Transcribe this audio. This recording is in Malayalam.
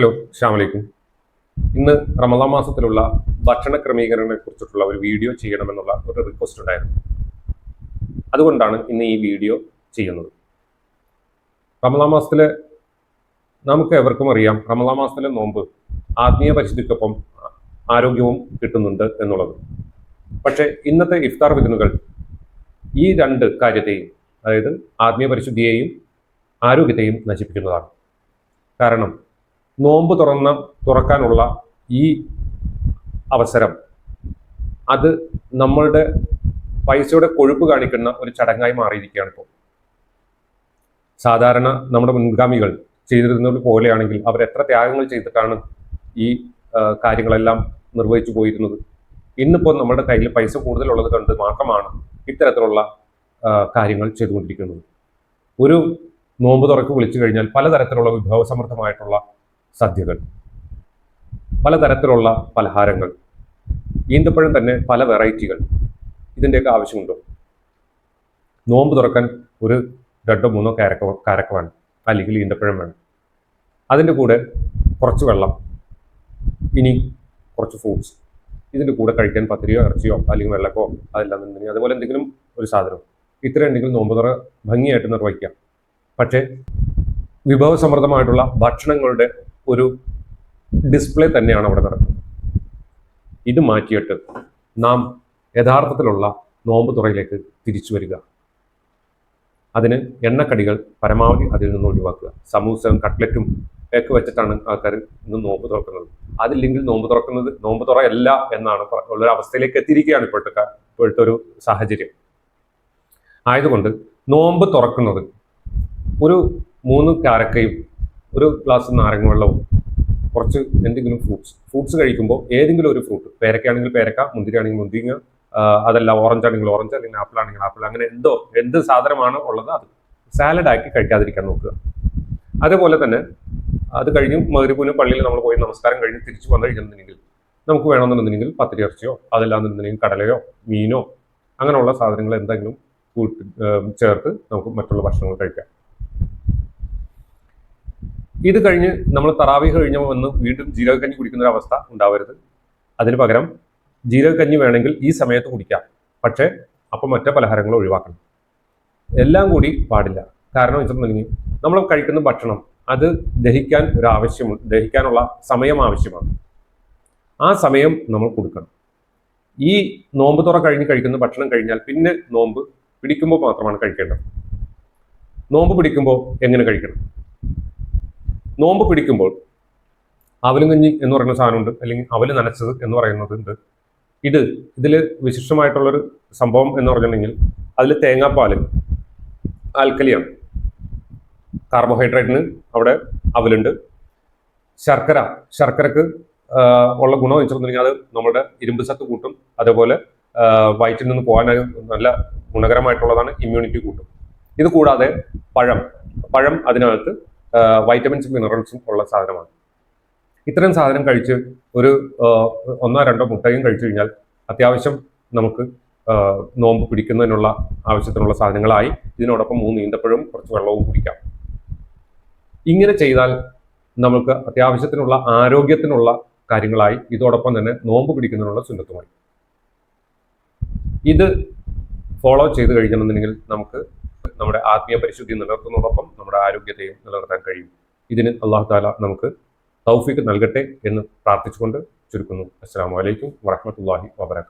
ഹലോ ശ്യാമലേക്കും ഇന്ന് റമദാ മാസത്തിലുള്ള ഭക്ഷണ ക്രമീകരണങ്ങളെ കുറിച്ചിട്ടുള്ള ഒരു വീഡിയോ ചെയ്യണമെന്നുള്ള ഒരു റിക്വസ്റ്റ് ഉണ്ടായിരുന്നു. അതുകൊണ്ടാണ് ഇന്ന് ഈ വീഡിയോ ചെയ്യുന്നത്. റമദാ മാസത്തിലെ നമുക്ക് എവർക്കും അറിയാം റമദാ മാസത്തിലെ നോമ്പ് ആത്മീയ പരിശുദ്ധിക്കൊപ്പം ആരോഗ്യവും കിട്ടുന്നുണ്ട് എന്നുള്ളത്. പക്ഷേ ഇന്നത്തെ ഇഫ്താർ വിരുന്നുകൾ ഈ രണ്ട് കാര്യത്തെയും അതായത് ആത്മീയ പരിശുദ്ധിയെയും ആരോഗ്യത്തെയും നശിപ്പിക്കുന്നതാണ്. കാരണം നോമ്പ് തുറന്ന തുറക്കാനുള്ള ഈ അവസരം. അത് നമ്മളുടെ പൈസയുടെ കൊഴുപ്പ് കാണിക്കുന്ന ഒരു ചടങ്ങായി മാറിയിരിക്കുകയാണ് ഇപ്പോൾ. സാധാരണ നമ്മുടെ മുൻഗാമികൾ ചെയ്തിരുന്നത് പോലെയാണെങ്കിൽ അവർ എത്ര ത്യാഗങ്ങൾ ചെയ്തിട്ടാണ് ഈ കാര്യങ്ങളെല്ലാം നിർവഹിച്ചു പോയിരുന്നത്. ഇന്നിപ്പോൾ നമ്മുടെ കയ്യിൽ പൈസ കൂടുതലുള്ളത് കണ്ട് മാത്രമാണ് ഇത്തരത്തിലുള്ള കാര്യങ്ങൾ ചെയ്തുകൊണ്ടിരിക്കുന്നത്. ഒരു നോമ്പ് തുറക്ക് വിളിച്ചു കഴിഞ്ഞാൽ പലതരത്തിലുള്ള വിഭവസമൃദ്ധമായിട്ടുള്ള സദ്യകൾ. പലതരത്തിലുള്ള പലഹാരങ്ങൾ. ഈന്തപ്പഴം തന്നെ പല വെറൈറ്റികൾ. ഇതിന്റെയൊക്കെ ആവശ്യമുണ്ടോ? നോമ്പ് തുറക്കാൻ ഒരു രണ്ടോ മൂന്നോ കാരക്ക കാരക്ക വേണം അല്ലെങ്കിൽ ഈന്തപ്പഴം വേണം. അതിന്റെ കൂടെ കുറച്ച് വെള്ളം. ഇനി കുറച്ച് ഫ്രൂട്ട്സ് ഇതിന്റെ കൂടെ കഴിക്കാൻ പത്തിരിയോ ഇറച്ചിയോ അല്ലെങ്കിൽ വെള്ളക്കോ അതില്ലാന്നുണ്ടെങ്കിൽ അതുപോലെ എന്തെങ്കിലും ഒരു സാധനം ഇത്ര എന്തെങ്കിലും നോമ്പ് തുറ ഭംഗിയായിട്ട് നിർവഹിക്കാം. പക്ഷേ വിഭവസമൃദ്ധമായിട്ടുള്ള ഭക്ഷണങ്ങളുടെ ഒരു ഡിസ്പ്ലേ തന്നെയാണ് അവിടെ നടക്കുന്നത്. ഇത് മാറ്റിയിട്ട് നാം യഥാർത്ഥത്തിലുള്ള നോമ്പ് തുറയിലേക്ക് തിരിച്ചു വരിക. അതിന് എണ്ണക്കടികൾ പരമാവധി അതിൽ നിന്ന് ഒഴിവാക്കുക. സമൂസയും കട്ട്ലറ്റും ഒക്കെ വെച്ചിട്ടാണ് ആൾക്കാർ ഇന്ന് നോമ്പ് തുറക്കുന്നത്. അതില്ലെങ്കിൽ നോമ്പ് തുറക്കുന്നത് നോമ്പ് തുറയല്ല എന്നാണ് ഉള്ളൊരു അവസ്ഥയിലേക്ക് എത്തിയിരിക്കുകയാണ് ഇപ്പോഴത്തെ ഇപ്പോഴത്തെ ഒരു സാഹചര്യം. ആയതുകൊണ്ട് നോമ്പ് തുറക്കുന്നത് ഒരു മൂന്ന് കാരക്കയും ഒരു ഗ്ലാസ് നാരങ്ങ വെള്ളവും കുറച്ച് എന്തെങ്കിലും ഫ്രൂട്ട്സ് ഫ്രൂട്ട്സ് കഴിക്കുമ്പോൾ ഏതെങ്കിലും ഒരു ഫ്രൂട്ട് പേരക്കയാണെങ്കിൽ പേരക്ക മുന്തിരിയാണെങ്കിൽ മുന്തിരിങ്ങ അതല്ല ഓറഞ്ച് ആണെങ്കിൽ ഓറഞ്ച് അല്ലെങ്കിൽ ആപ്പിൾ ആണെങ്കിൽ ആപ്പിൾ അങ്ങനെ എന്തോ എന്ത് സാധനമാണ് ഉള്ളത് അത് സാലഡ് ആക്കി കഴിക്കാതിരിക്കാൻ നോക്കുക. അതേപോലെ തന്നെ അത് കഴിഞ്ഞ് മകരപൂലും പള്ളിയിൽ നമ്മൾ പോയി നമസ്കാരം കഴിഞ്ഞ് തിരിച്ചു വന്നു കഴിഞ്ഞിട്ടുണ്ടെങ്കിൽ നമുക്ക് വേണമെന്നുണ്ടെങ്കിൽ പത്തിരി ഇറച്ചിയോ അതല്ലാന്നുണ്ടെങ്കിൽ കടലയോ മീനോ അങ്ങനെയുള്ള സാധനങ്ങൾ എന്തെങ്കിലും കൂട്ടി ചേർത്ത് നമുക്ക് മറ്റുള്ള ഭക്ഷണങ്ങൾ കഴിക്കാം. ഇത് കഴിഞ്ഞ് നമ്മൾ തറാവി കഴിഞ്ഞ് വന്ന് വീണ്ടും ജീരകക്കഞ്ഞി കുടിക്കുന്ന ഒരു അവസ്ഥ ഉണ്ടാവരുത്. അതിന് പകരം ജീരകക്കഞ്ഞി വേണമെങ്കിൽ ഈ സമയത്ത് കുടിക്കാം. പക്ഷേ അപ്പം മറ്റേ പലഹാരങ്ങൾ ഒഴിവാക്കണം. എല്ലാം കൂടി പാടില്ല. കാരണം വെച്ചിട്ടുണ്ടെങ്കിൽ നമ്മൾ കഴിക്കുന്ന ഭക്ഷണം അത് ദഹിക്കാൻ ഒരു ആവശ്യം ദഹിക്കാനുള്ള സമയം ആവശ്യമാണ്. ആ സമയം നമ്മൾ കൊടുക്കണം. ഈ നോമ്പ് തുറ കഴിഞ്ഞ് കഴിക്കുന്ന ഭക്ഷണം കഴിഞ്ഞാൽ പിന്നെ നോമ്പ് പിടിക്കുമ്പോൾ മാത്രമാണ് കഴിക്കേണ്ടത്. നോമ്പ് പിടിക്കുമ്പോൾ എങ്ങനെ കഴിക്കണം? നോമ്പ് പിടിക്കുമ്പോൾ അവലും കഞ്ഞി എന്ന് പറയുന്ന സാധനമുണ്ട്. അല്ലെങ്കിൽ അവൽ നനച്ചത് എന്ന് പറയുന്നതുണ്ട്. ഇത് ഇതിൽ വിശിഷ്ടമായിട്ടുള്ളൊരു സംഭവം എന്ന് പറഞ്ഞിട്ടുണ്ടെങ്കിൽ അതിൽ തേങ്ങാപ്പാൽ ആൽക്കലിയാണ് കാർബോഹൈഡ്രേറ്റിന് അവിടെ അവലുണ്ട്. ശർക്കര ശർക്കരക്ക് ഉള്ള ഗുണം വെച്ചിട്ടുണ്ടെങ്കിൽ അത് നമ്മുടെ ഇരുമ്പ് സത്ത് കൂട്ടും. അതേപോലെ വയറ്റിൽ നിന്ന് പോകാനായി നല്ല ഗുണകരമായിട്ടുള്ളതാണ് ഇമ്മ്യൂണിറ്റി കൂട്ടും. ഇത് കൂടാതെ പഴം. പഴം അതിനകത്ത് വൈറ്റമിൻസും മിനറൽസും ഉള്ള സാധനമാണ്. ഇത്തരം സാധനം കഴിച്ച് ഒരു ഒന്നോ രണ്ടോ മുട്ടയും കഴിച്ചു കഴിഞ്ഞാൽ അത്യാവശ്യം നമുക്ക് നോമ്പ് പിടിക്കുന്നതിനുള്ള ആവശ്യത്തിനുള്ള സാധനങ്ങളായി ഇതിനോടൊപ്പം മൂന്ന് ഈന്തപ്പഴവും കുറച്ച് വെള്ളവും കുടിക്കാം. ഇങ്ങനെ ചെയ്താൽ നമുക്ക് അത്യാവശ്യത്തിനുള്ള ആരോഗ്യത്തിനുള്ള കാര്യങ്ങളായി ഇതോടൊപ്പം തന്നെ നോമ്പ് പിടിക്കുന്നതിനുള്ള സുന്നത്തുമായി. ഇത് ഫോളോ ചെയ്ത് കഴിക്കണമെന്നുണ്ടെങ്കിൽ നമുക്ക് നമ്മുടെ ആത്മീയ പരിശുദ്ധി നിലനിർത്തുന്നതോടൊപ്പം നമ്മുടെ ആരോഗ്യത്തെയും നിലനിർത്താൻ കഴിയും. ഇതിന് അള്ളാഹു താല നമുക്ക് തൗഫീക്ക് നൽകട്ടെ എന്ന് പ്രാർത്ഥിച്ചുകൊണ്ട് ചുരുക്കുന്നു. അസ്സാം വലൈക്കും വറഹമത്തല്ലാഹി വബർക്കാത്തു